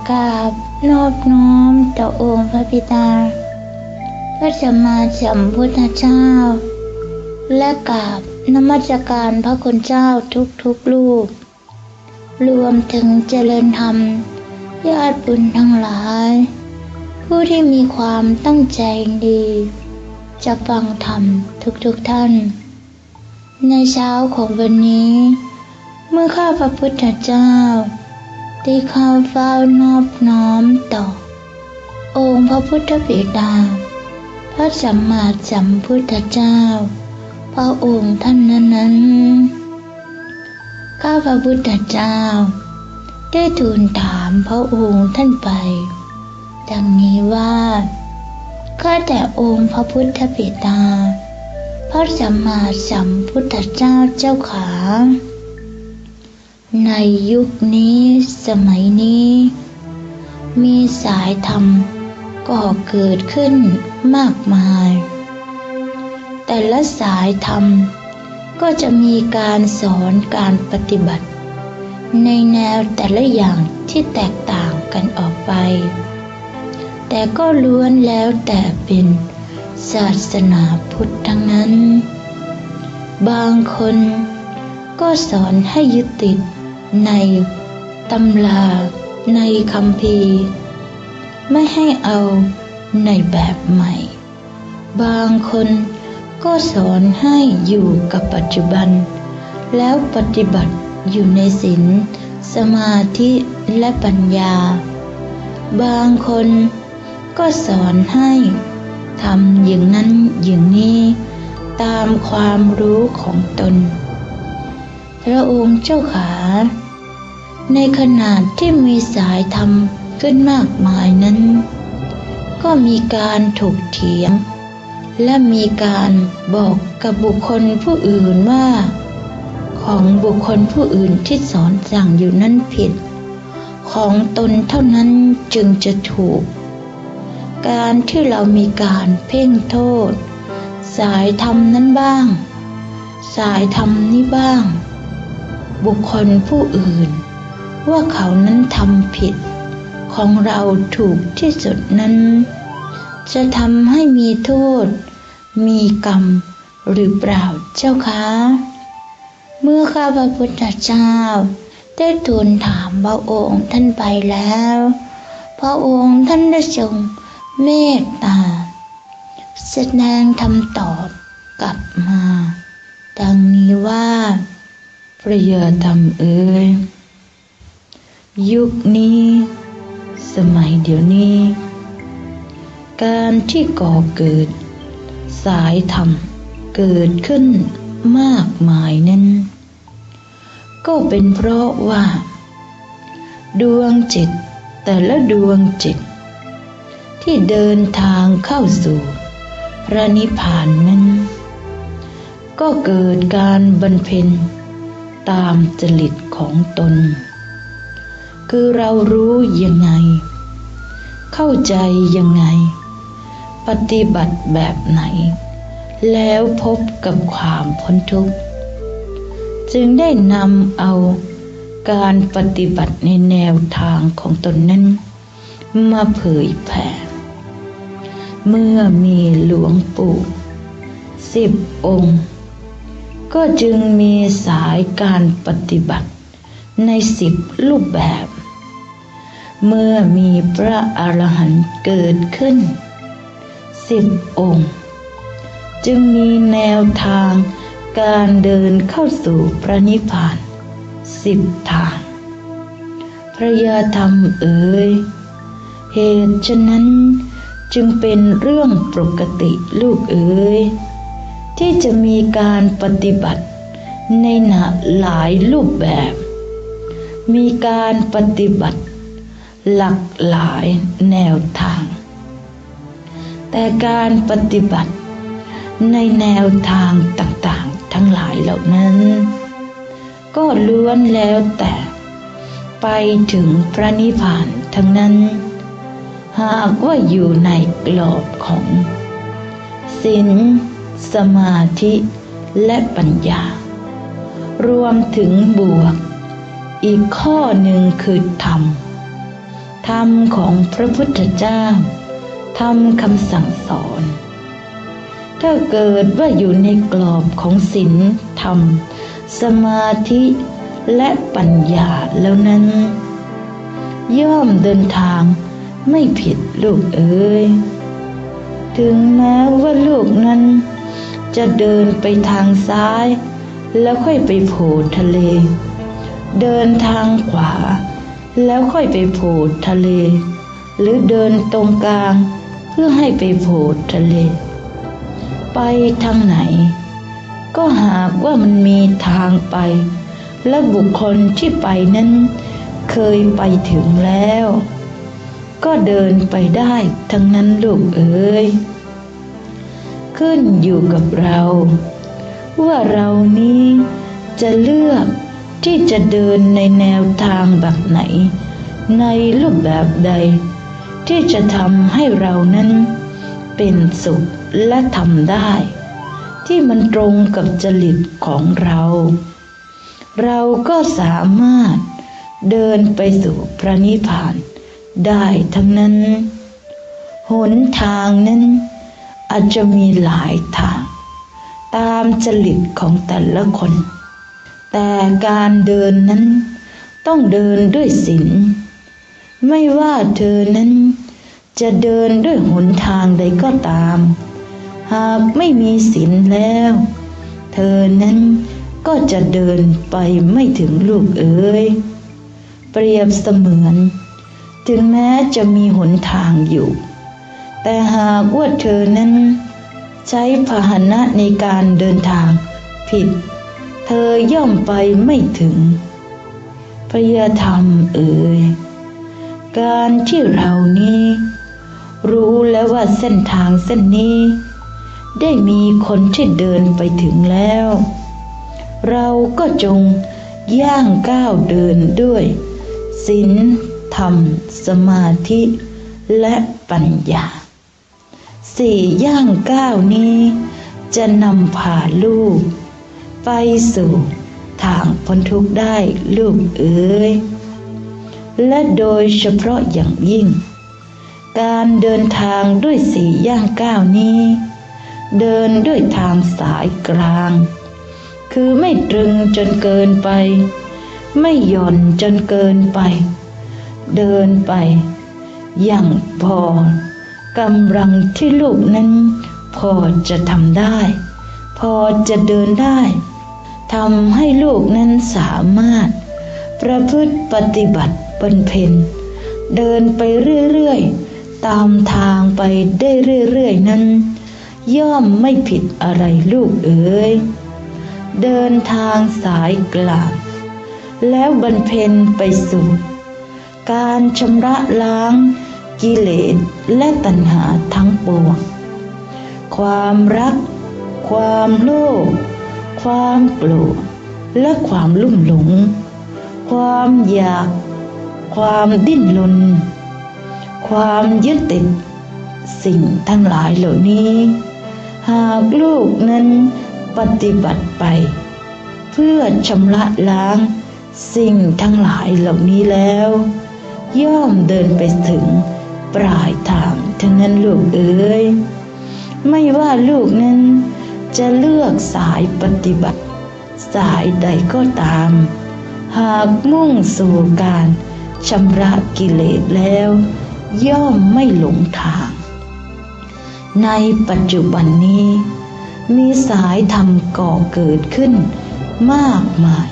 อกราบนอบน้อมต่อองค์พระบิดา พระสัมมาสัมพุทธเจ้า และกราบนมัสการพระคุณเจ้าทุกๆรูปรวมถึงเจริญธรรม ญาติบุญทั้งหลาย ผู้ที่มีความตั้งใจดีจะฟังธรรมทุกๆท่าน ในเช้าของวันนี้ เมื่อข้าพระพุทธเจ้า ได้เข้าเฝ้านอบน้อมต่อ องค์พระพุทธบิดา พระสัมมาสัมพุทธเจ้า พระองค์ท่านนั้นนั้นข้าพระพุทธเจ้า ได้ทูลถามพระองค์ท่านไป ดังนี้ว่าข้าแต่องค์พระพุทธบิดา พระสัมมาสัมพุทธเจ้าเจ้าขา ในยุคนี้สมัยนี้ มีสายธรรมก่อเกิดขึ้นมากมาย แต่ละสายธรรมก็จะมีการสอนการปฏิบัติ ในแนวแต่ละอย่างที่แตกต่างกันออกไป แต่ก็ล้วนแล้วแต่เป็นศาสนาพุทธทั้งนั้น บางคนก็สอนให้ยึดติด ในตำราในคำพีไม่ให้เอาในแบบใหม่ บางคนก็สอนให้อยู่กับปัจจุบัน แล้วปฏิบัติอยู่ในศีลสมาธิและปัญญา บางคนก็สอนให้ทำอย่างนั้นอย่างนี้ตามความรู้ของตน พระองค์เจ้าขา ในขณะที่มีสายธรรมขึ้นมากมายนั้น ก็มีการถกเถียง และมีการบอกกับบุคคลผู้อื่นว่า ของบุคคลผู้อื่นที่สอนสั่งอยู่นั้นผิด ของตนเท่านั้นจึงจะถูก การที่เรามีการเพ่งโทษ สายธรรมนั้นบ้าง สายธรรมนี้บ้าง บุคคลผู้อื่น ว่าเขานั้นทำผิด ของเราถูกที่สุดนั้น จะทำให้มีโทษ มีกรรมหรือเปล่าเจ้าคะ เมื่อข้าพระพุทธเจ้า ได้ทูลถามพระองค์ท่านไปแล้ว พระองค์ท่านได้ทรงเมตตา แสดงคำตอบกลับมา ดังนี้ว่าพระโยาธรรมเอ๋ย ยุคนี้ สมัยเดี๋ยวนี้ การที่ก่อเกิด สายธรรมเกิดขึ้นมากมายนั้น ก็เป็นเพราะว่า ดวงจิตแต่ละดวงจิต ที่เดินทางเข้าสู่ พระนิพพานนั้น ก็เกิดการบรรเพ็ญตามจริตของตน คือเรารู้ยังไง เข้าใจยังไง ปฏิบัติแบบไหน แล้วพบกับความพ้นทุกข์ จึงได้นำเอาการปฏิบัติในแนวทางของตนนั้น มาเผยแผ่ เมื่อมีหลวงปู่สิบองค์ ก็จึงมีสายการปฏิบัติในสิบรูปแบบ เมื่อมีพระอรหันต์เกิดขึ้นสิบองค์ จึงมีแนวทางการเดินเข้าสู่พระนิพพานสิบทาง พระยาธรรมเอ๋ยเหตุฉะนั้นจึงเป็นเรื่องปกติลูกเอ๋ยที่จะมีการปฏิบัติในหนาหลายรูปแบบ มีการปฏิบัติ หลากหลายแนวทาง แต่การปฏิบัติในแนวทางต่างๆ ทั้งหลายเหล่านั้น ก็ล้วนแล้วแต่ ไปถึงพระนิพพานทั้งนั้น หากว่าอยู่ในกรอบของศีลสมาธิและปัญญา รวมถึงบวก อีกข้อหนึ่งคือธรรม ธรรมของพระพุทธเจ้า ธรรมคำสั่งสอน ถ้าเกิดว่าอยู่ในกรอบของศีลธรรม สมาธิและปัญญาแล้วนั้น ย่อมเดินทางไม่ผิดลูกเอ๋ยถึงแม้ว่าลูกนั้น จะเดินไปทางซ้าย แล้วค่อยไปโผล่ทะเล เดินทางขวา แล้วค่อยไปโผล่ทะเล หรือเดินตรงกลาง เพื่อให้ไปโผล่ทะเล ไปทางไหน ก็หากว่ามันมีทางไป และบุคคลที่ไปนั้น เคยไปถึงแล้ว ก็เดินไปได้ทั้งนั้นลูกเอ๋ยขึ้นอยู่กับเรา ว่าเรานี้จะเลือก ที่จะเดินในแนวทางแบบไหน ในรูปแบบใด ที่จะทำให้เรานั้น เป็นสุขและทำได้ ที่มันตรงกับจริตของเรา เราก็สามารถเดินไปสู่พระนิพพานได้ทั้งนั้น หนทางนั้นอาจจะมีหลายทาง ตามจริตของแต่ละคน แต่การเดินนั้นต้องเดินด้วยศีลไม่ว่าเธอนั้น จะเดินด้วยหนทางใดก็ตาม หากไม่มีศีลแล้ว เธอนั้นก็จะเดินไปไม่ถึงลูกเอ๋ยเปรียบเสมือน ถึงแม้จะมีหนทางอยู่ แต่หากว่าเธอนั้น ใช้พาหนะในการเดินทางผิด ธอย่อมไปไม่ถึงพระยธรรมเอ่ยการที่เรานี้ รู้แล้วว่าเส้นทางเส้นนี้ ได้มีคนที่เดินไปถึงแล้ว เราก็จงย่างก้าวเดินด้วยศีลธรรม สมาธิ และปัญญา สี่ย่างก้าวนี้ จะนำพาลูก ไปสู่ทางพ้นทุกข์ได้ลูกเอ๋ยและโดยเฉพาะอย่างยิ่ง การเดินทางด้วยสี่ย่างก้าวนี้ เดินด้วยทางสายกลาง คือไม่ตรึงจนเกินไป ไม่หย่อนจนเกินไป เดินไป อย่างพอกำลังที่ลูกนั้นพอจะทำได้ พอจะเดินได้ทำให้ลูกนั้นสามารถ ประพฤติปฏิบัติบนเพนเดินไปเรื่อยๆ ตามทางไปได้เรื่อยๆ นั้น ย่อมไม่ผิดอะไรลูกเอ๋ยเดินทางสายกลาง แล้วบรรเพนไปสู่ การชำระล้างกิเลสและตัณหาทั้งปวงความรัก ความโลภความโกรธและความลุ่มหลง ความอยาก ความดิ้นรนความยึดติด สิ่งทั้งหลายเหล่านี้ หากลูกนั้นปฏิบัติไป เพื่อชำระล้าง สิ่งทั้งหลายเหล่านี้แล้ว ย่อมเดินไปถึงปลายทางทั้งนั้นลูกเอ๋ยไม่ว่าลูกนั้น จะเลือกสายปฏิบัติ สายใดก็ตาม หากมุ่งสู่การชำระกิเลสแล้ว ย่อมไม่หลงทาง ในปัจจุบันนี้ มีสายธรรมก่อเกิดขึ้นมากมาย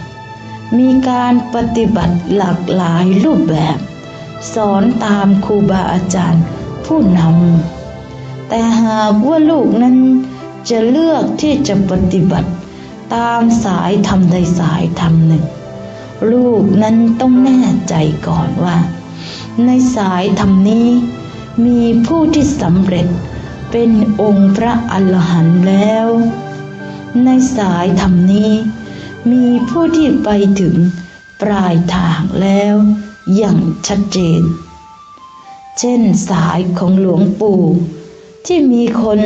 มีการปฏิบัติหลากหลายรูปแบบ สอนตามครูบาอาจารย์ผู้นำแต่หากว่าลูกนั้น จะเลือกที่จะปฏิบัติ ตามสายธรรมใดสายธรรมหนึ่ง ลูกนั้นต้องแน่ใจก่อนว่า ในสายธรรมนี้ มีผู้ที่สำเร็จเป็นองค์พระอรหันต์แล้ว ในสายธรรมนี้ มีผู้ที่ไปถึงปลายทางแล้วอย่างชัดเจน เช่นสายของหลวงปู่ที่มีคน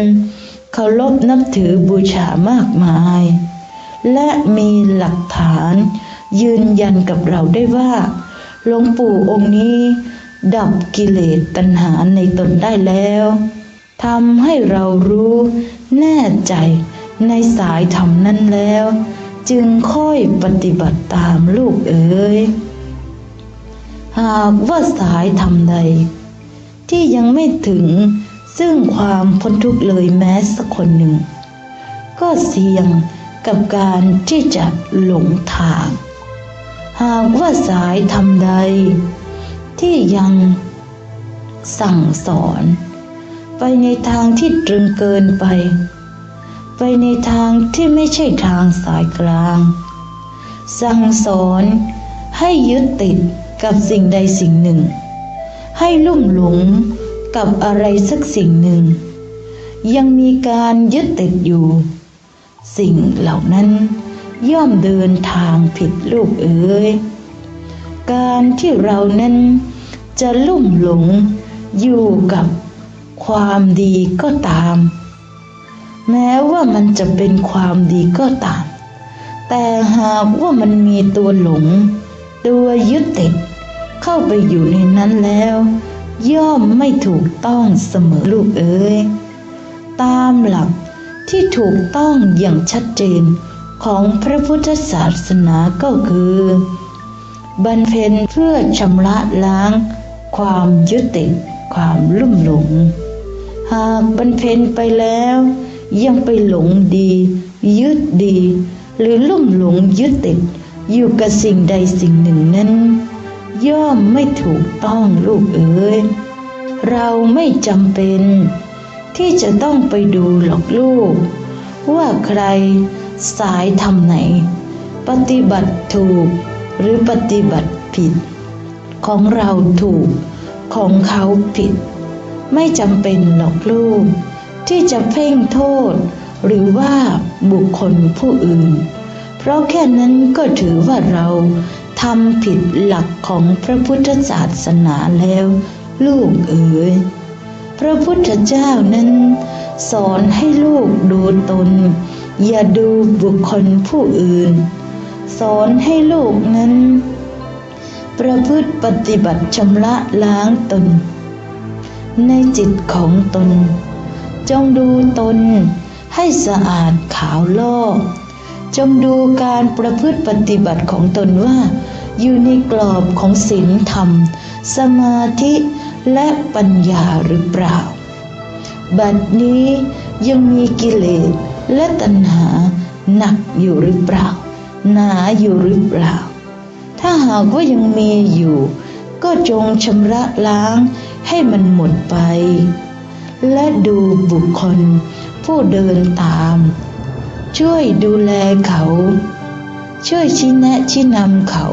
เคารพนับถือบูชามากมาย และมีหลักฐานยืนยันกับเราได้ว่าหลวงปู่องค์นี้ ดับกิเลสตัณหาในตนได้แล้วทำให้เรารู้แน่ใจในสายธรรมนั้นแล้ว จึงค่อยปฏิบัติตามลูกเอ๋ยหากว่าสายธรรมใด ที่ยังไม่ถึง ซึ่งความพ้นทุกข์เลยแม้สักคนหนึ่ง ก็เสี่ยงกับการที่จะหลงทาง หากว่าสายธรรมใด ที่ยังสั่งสอน ไปในทางที่ตรึงเกินไป ไปในทางที่ไม่ใช่ทางสายกลาง สั่งสอนให้ยึดติดกับสิ่งใดสิ่งหนึ่ง ให้ลุ่มหลง กับอะไรสักสิ่งหนึ่ง ยังมีการยึดติดอยู่ สิ่งเหล่านั้นย่อมเดินทางผิดลูกเอ๋ยการที่เรานั้นจะลุ่มหลงอยู่กับความดีก็ตาม แม้ว่ามันจะเป็นความดีก็ตาม แต่หากว่ามันมีตัวหลง ตัวยึดติดเข้าไปอยู่ในนั้นแล้ว ย่อมไม่ถูกต้องเสมอลูกเอ๋ยตามหลักที่ถูกต้องอย่างชัดเจนของพระพุทธศาสนาก็คือ บรรเพนเพื่อชำระล้าง ความยึดติดความลุ่มหลง หากบรรเพนไปแล้ว ยังไปหลงดี ยึดดี หรือลุ่มหลงยึดติดอยู่กับสิ่งใดสิ่งหนึ่งนั้น ย่อมไม่ถูกต้องลูกเอ๋ยเราไม่จำเป็น ที่จะต้องไปดูหรอกลูก ว่าใครสายทำไหน ปฏิบัติถูกหรือปฏิบัติผิด ของเราถูกของเขาผิด ไม่จำเป็นหรอกลูก ที่จะเพ่งโทษ หรือว่าบุคคลผู้อื่น เพราะแค่นั้นก็ถือว่าเรา ทำผิดหลักของพระพุทธศาสนาแล้ว ลูกเอ๋ยพระพุทธเจ้านั้น สอนให้ลูกดูตน อย่าดูบุคคลผู้อื่น สอนให้ลูกนั้น ประพฤติปฏิบัติชำระล้างตน ในจิตของตน จงดูตนให้สะอาดขาวลอกจงดูการประพฤติปฏิบัติของตนว่า อยู่ในกรอบของศีลธรรม สมาธิและปัญญาหรือเปล่า บัดนี้ยังมีกิเลสและตัณหาหนักอยู่หรือเปล่า หนาอยู่หรือเปล่า ถ้าหากว่ายังมีอยู่ ก็จงชำระล้างให้มันหมดไป และดูบุคคลผู้เดินตาม ช่วยดูแลเขา ช่วยชี้แนะชี้นำเขา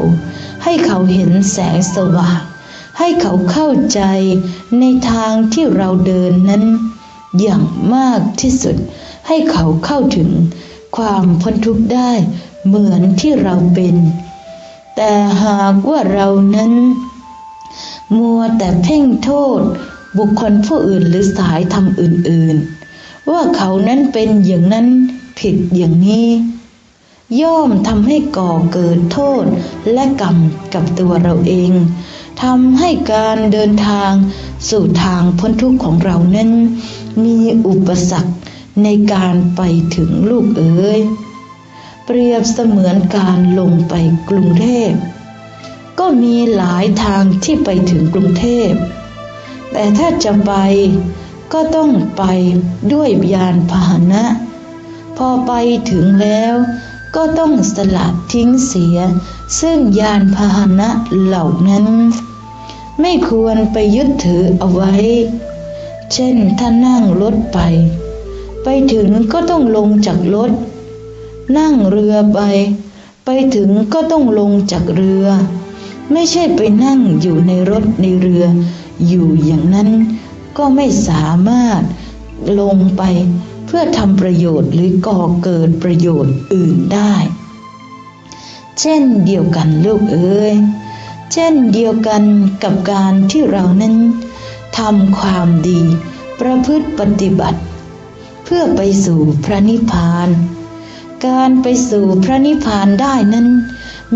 ให้เขาเห็นแสงสว่าง ให้เขาเข้าใจในทางที่เราเดินนั้น อย่างมากที่สุด ให้เขาเข้าถึงความพ้นทุกข์ได้เหมือนที่เราเป็น แต่หากว่าเรานั้น มัวแต่เพ่งโทษ บุคคลผู้อื่นหรือสายทำอื่นๆ ว่าเขานั้นเป็นอย่างนั้นผิดอย่างนี้ ย่อมทำให้ก่อเกิดโทษและกรรมกับตัวเราเองทำให้การเดินทางสู่ทางพ้นทุกข์ของเรานั้น มีอุปสรรคในการไปถึงลูกเอ๋ยเปรียบเสมือนการลงไปกรุงเทพ ก็มีหลายทางที่ไปถึงกรุงเทพ แต่ถ้าจะไปก็ต้องไปด้วยยานพาหนะ พอไปถึงแล้ว ก็ต้องสลัดทิ้งเสีย ซึ่งยานพาหนะเหล่านั้น ไม่ควรไปยึดถือเอาไว้ เช่นถ้านั่งรถไป ไปถึงก็ต้องลงจากรถ นั่งเรือไป ไปถึงก็ต้องลงจากเรือ ไม่ใช่ไปนั่งอยู่ในรถในเรือ อยู่อย่างนั้นก็ไม่สามารถลงไป เพื่อทำประโยชน์หรือก่อเกิดประโยชน์อื่นได้ เช่นเดียวกันลูกเอ้ยเช่นเดียวกันกับการที่เรานั้นทำความดี ประพฤติปฏิบัติ เพื่อไปสู่พระนิพพาน การไปสู่พระนิพพานได้นั้น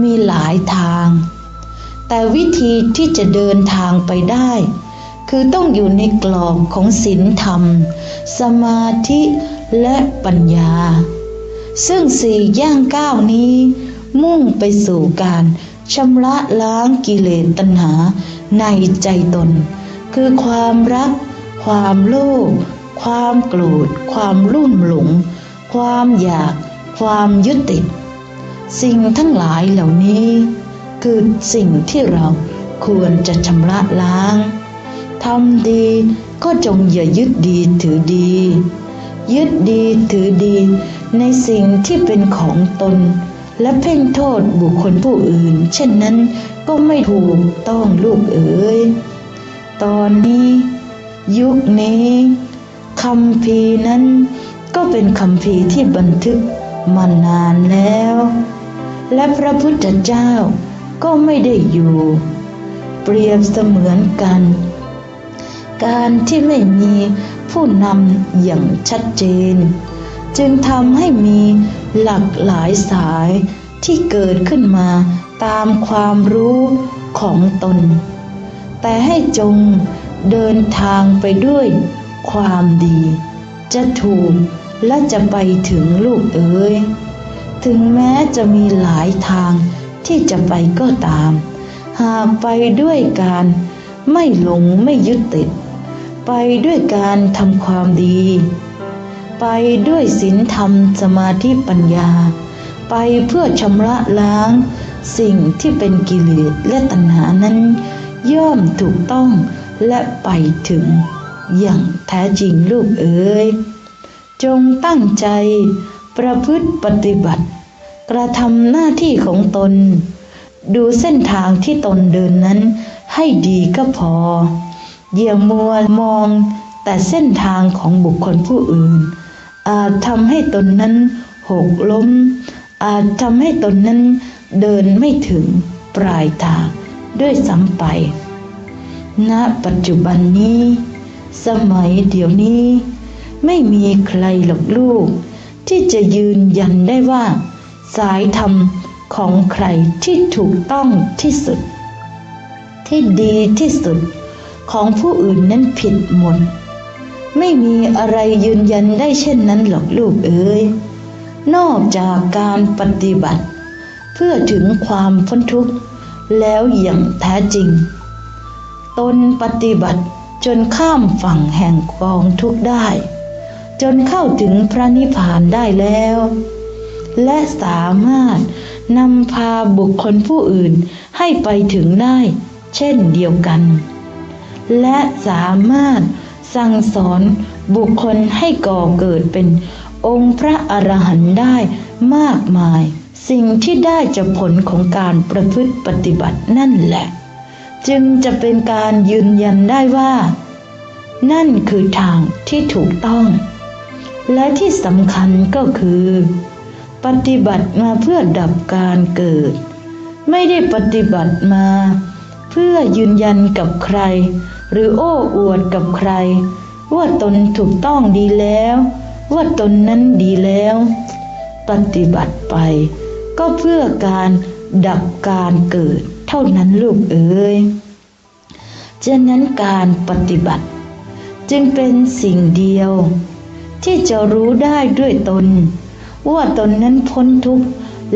มีหลายทาง แต่วิธีที่จะเดินทางไปได้ คือต้องอยู่ในกรอบของศีลธรรม สมาธิและปัญญา ซึ่งสี่ย่างก้าวนี้ มุ่งไปสู่การชำระล้างกิเลสตัณหาในใจตน คือความรัก ความโลภความโกรธ ความรุ่มหลง ความอยาก ความยึดติด สิ่งทั้งหลายเหล่านี้ คือสิ่งที่เราควรจะชำระล้าง ทำดีก็จงอย่ายึดดีถือดี ยึดดีถือดี ในสิ่งที่เป็นของตน และเพ่งโทษบุคคลผู้อื่น เช่นนั้นก็ไม่ถูกต้องลูกเอ๋ยตอนนี้ ยุคนี้คำพีนั้นก็เป็นคำพีที่บันทึกมานานแล้ว และพระพุทธเจ้าก็ไม่ได้อยู่ เปรียบเสมือนกัน การที่ไม่มีผู้นำอย่างชัดเจน จึงทำให้มีหลากหลายสายที่เกิดขึ้นมาตามความรู้ของตน แต่ให้จงเดินทางไปด้วยความดี จะถูกและจะไปถึงลูกเอ๋ยถึงแม้จะมีหลายทางที่จะไปก็ตาม หากไปด้วยการไม่หลงไม่ยึดติด ไปด้วยการทำความดี ไปด้วยศีลธรรมสมาธิปัญญา ไปเพื่อชำระล้าง สิ่งที่เป็นกิเลสและตัณหานั้น ย่อมถูกต้องและไปถึง อย่างแท้จริงลูกเอ๋ยจงตั้งใจประพฤติปฏิบัติ กระทำหน้าที่ของตน ดูเส้นทางที่ตนเดินนั้นให้ดีก็พอ อย่ามัวมอง แต่เส้นทางของบุคคลผู้อื่น อาจทำให้ตนนั้นหกล้ม อาจทำให้ตนนั้นเดินไม่ถึงปลายทางด้วยซ้ำไป ณ ปัจจุบันนี้ สมัยเดี๋ยวนี้ ไม่มีใครหลอกลูก ที่จะยืนยันได้ว่า สายธรรมของใครที่ถูกต้องที่สุด ที่ดีที่สุด ของผู้อื่นนั้นผิดหมด ไม่มีอะไรยืนยันได้เช่นนั้นหรอกลูกเอ๋ยนอกจากการปฏิบัติ เพื่อถึงความพ้นทุกข์แล้วอย่างแท้จริง ตนปฏิบัติจนข้ามฝั่งแห่งกองทุกข์ได้ จนเข้าถึงพระนิพพานได้แล้ว และสามารถนำพาบุคคลผู้อื่นให้ไปถึงได้ เช่นเดียวกัน และสามารถสั่งสอนบุคคลให้ก่อเกิดเป็นองค์พระอรหันต์ได้มากมาย สิ่งที่ได้จะผลของการประพฤติปฏิบัตินั่นแหละ จึงจะเป็นการยืนยันได้ว่า นั่นคือทางที่ถูกต้อง และที่สำคัญก็คือ ปฏิบัติมาเพื่อดับการเกิด ไม่ได้ปฏิบัติมา เพื่อยืนยันกับใคร หรือโอ้อวดกับใคร ว่าตนถูกต้องดีแล้ว ว่าตนนั้นดีแล้ว ปฏิบัติไป ก็เพื่อการดับการเกิดเท่านั้นลูกเอ๋ยฉะนั้นการปฏิบัติ จึงเป็นสิ่งเดียว ที่จะรู้ได้ด้วยตน ว่าตนนั้นพ้นทุกข์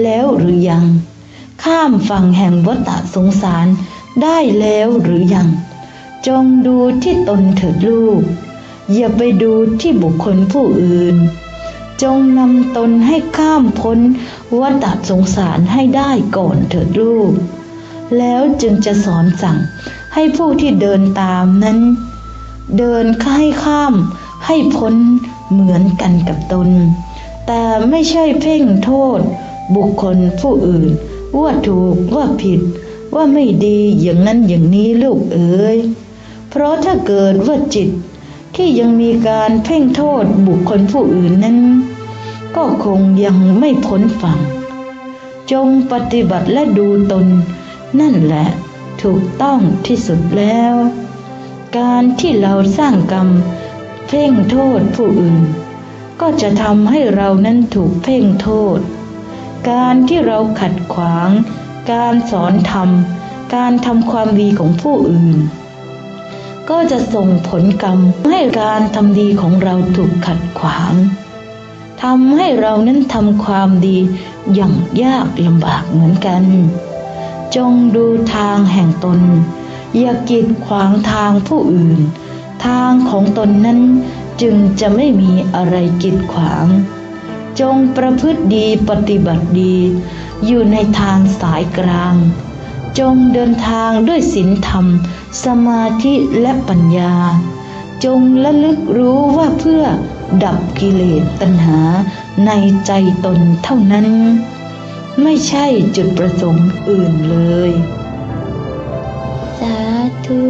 แล้วหรือยัง ข้ามฝั่งแห่งวัฏสงสาร ได้แล้วหรือยัง จงดูที่ตนเถิดลูก อย่าไปดูที่บุคคลผู้อื่น จงนำตนให้ข้ามพ้นวัฏสงสารให้ได้ก่อนเถิดลูก แล้วจึงจะสอนสั่งให้ผู้ที่เดินตามนั้น เดินให้ข้ามให้พ้นเหมือนกันกับตน แต่ไม่ใช่เพ่งโทษ บุคคลผู้อื่นว่าถูกว่าผิด ว่าไม่ดีอย่างนั้นอย่างนี้ลูกเอ๋ยเพราะถ้าเกิดว่าจิตที่ยังมีการเพ่งโทษบุคคลผู้อื่นนั้น ก็คงยังไม่พ้นฝั่ง จงปฏิบัติและดูตน นั่นแหละถูกต้องที่สุดแล้ว การที่เราสร้างกรรม เพ่งโทษผู้อื่น ก็จะทำให้เรานั้นถูกเพ่งโทษ การที่เราขัดขวาง การสอนธรรม การทำความดีของผู้อื่น ก็จะส่งผลกรรมให้การทำดีของเราถูกขัดขวางทำให้เรานั้นทำความดีอย่างยากลำบากเหมือนกัน จงดูทางแห่งตน อย่ากีดขวางทางผู้อื่น ทางของตนนั้นจึงจะไม่มีอะไรกีดขวาง จงประพฤติดีปฏิบัติดี อยู่ในทางสายกลาง จงเดินทางด้วยศีลธรรม สมาธิและปัญญา จงระลึกรู้ว่าเพื่อดับกิเลสตัณหาในใจตนเท่านั้น ไม่ใช่จุดประสงค์อื่นเลย สาธุ